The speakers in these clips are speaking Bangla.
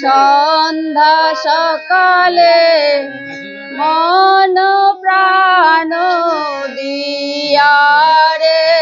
সন্ধ্যা সকালে মন প্রাণ দিয়া রে।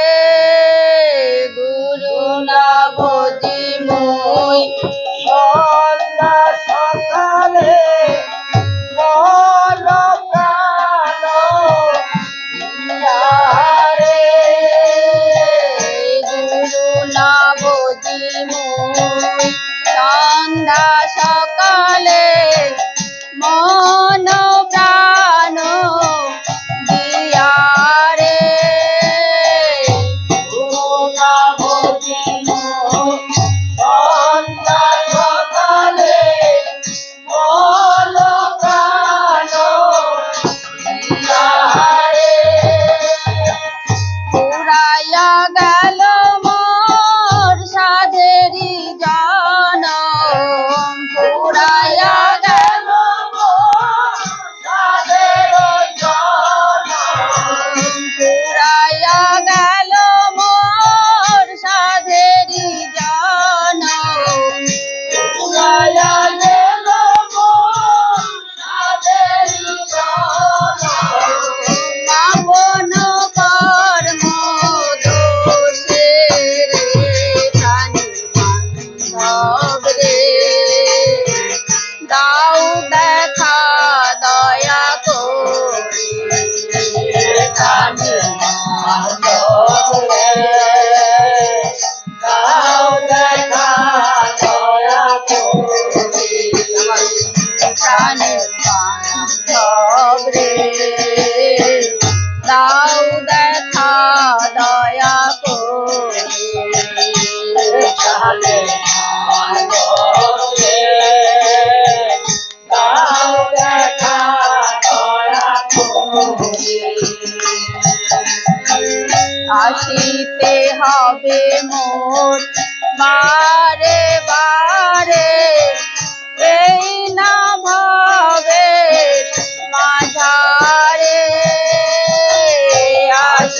জানে রে দাও দেখা দয়া করে জানে আসিতে হবে মোট বারে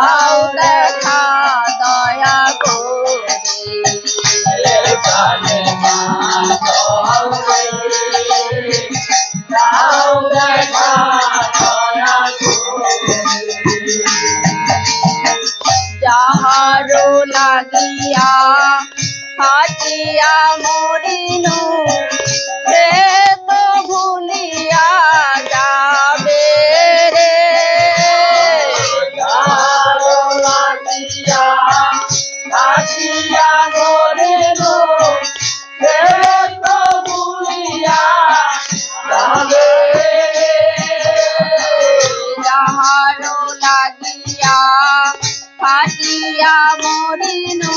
Bye. মরিনো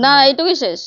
না এইটুকুই শেষ।